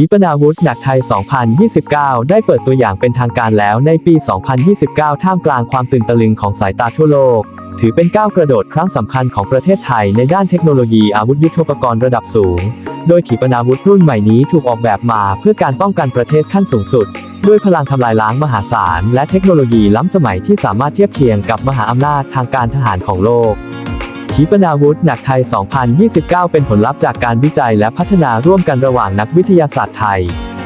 ขีปนาวุธหนักไทย 2029 ได้เปิดตัวอย่างเป็นทางการแล้วในปี 2029 ท่ามกลางความตื่นตะลึงของสายตาทั่วโลก ถือเป็นก้าวกระโดดครั้งสำคัญของประเทศไทยในด้านเทคโนโลยีอาวุธยุทโธปกรณ์ระดับสูง โดยขีปนาวุธรุ่นใหม่นี้ถูกออกแบบมาเพื่อการป้องกันประเทศขั้นสูงสุด ด้วยพลังทำลายล้างมหาศาลและเทคโนโลยีล้ำสมัยที่สามารถเทียบเคียงกับมหาอำนาจทางการทหารของโลก ขีปนาวุธหนักไทย 2029 เป็นผลลัพธ์จากการวิจัยและพัฒนาร่วมกันระหว่างนักวิทยาศาสตร์ไทย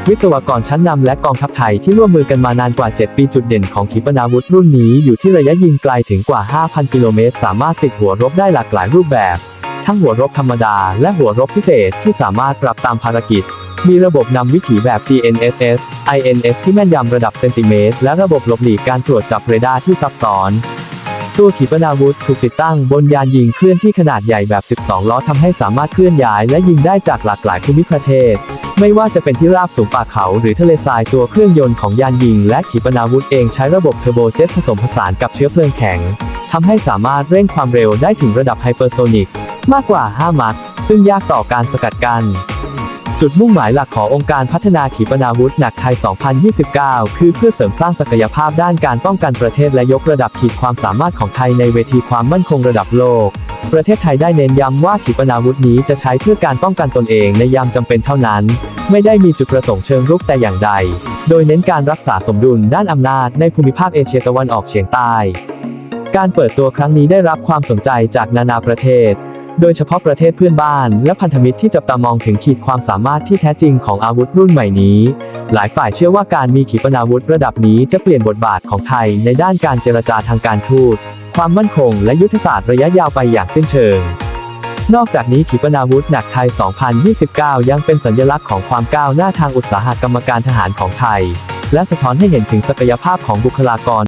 วิศวกรชั้นนำและกองทัพไทยที่ร่วมมือกันมานานกว่า 7 ปีจุดเด่นของขีปนาวุธรุ่นนี้อยู่ที่ระยะยิงไกลถึงกว่า 5,000 กิโลเมตร สามารถติดหัวรบได้หลากหลายรูปแบบ ทั้งหัวรบธรรมดา และหัวรบพิเศษที่สามารถปรับตามภารกิจมีระบบนำวิถีแบบ GNSS INS ที่แม่นยำระดับเซนติเมตร และระบบหลบหลีกการตรวจจับเรดาร์ที่ซับซ้อน ตัวขีปนาวุธถูกติดตั้งบนยานยิงเคลื่อนที่ขนาดใหญ่แบบ 12 ล้อทำให้สามารถเคลื่อนย้ายและยิงได้จากหลากหลายภูมิประเทศ ไม่ว่าจะเป็นที่ราบสูงป่าเขาหรือทะเลทรายตัวเครื่องยนต์ของยานยิง และขีปนาวุธเองใช้ระบบเทอร์โบเจ็ตผสมผสานกับเชื้อเพลิงแข็งทำให้สามารถเร่งความเร็วได้ถึงระดับไฮเปอร์โซนิกมากกว่า 5 มัคซึ่งยากต่อการสกัดกั้น จุดมุ่งหมายหลักขององค์การพัฒนาขีปนาวุธหนักไทย 2029 คือเพื่อเสริมสร้างศักยภาพด้านการป้องกันประเทศและยกระดับขีดความสามารถของไทยในเวทีความมั่นคงระดับโลก ประเทศไทยได้เน้นย้ำว่าขีปนาวุธนี้จะใช้เพื่อการป้องกันตนเองในยามจำเป็นเท่านั้น ไม่ได้มีจุดประสงค์เชิงรุกแต่อย่างใด โดยเน้นการรักษาสมดุลด้านอำนาจในภูมิภาคเอเชียตะวันออกเฉียงใต้ การเปิดตัวครั้งนี้ได้รับความสนใจจากนานาประเทศ โดยเฉพาะประเทศเพื่อนบ้าน และพันธมิตรที่จับตามองถึงขีดความสามารถที่แท้จริงของอาวุธรุ่นใหม่นี้ หลายฝ่ายเชื่อว่าการมีขีปนาวุธระดับนี้จะเปลี่ยนบทบาทของไทยในด้านการเจรจาทางการทูต ความมั่นคง และยุทธศาสตร์ระยะยาวไปอย่างสิ้นเชิง นอกจากนี้ขีปนาวุธหนักไทย 2029 ยังเป็นสัญลักษณ์ของความก้าวหน้าทางอุตสาหกรรมการทหารของไทย และสะท้อนให้เห็นถึงศักยภาพของบุคลากร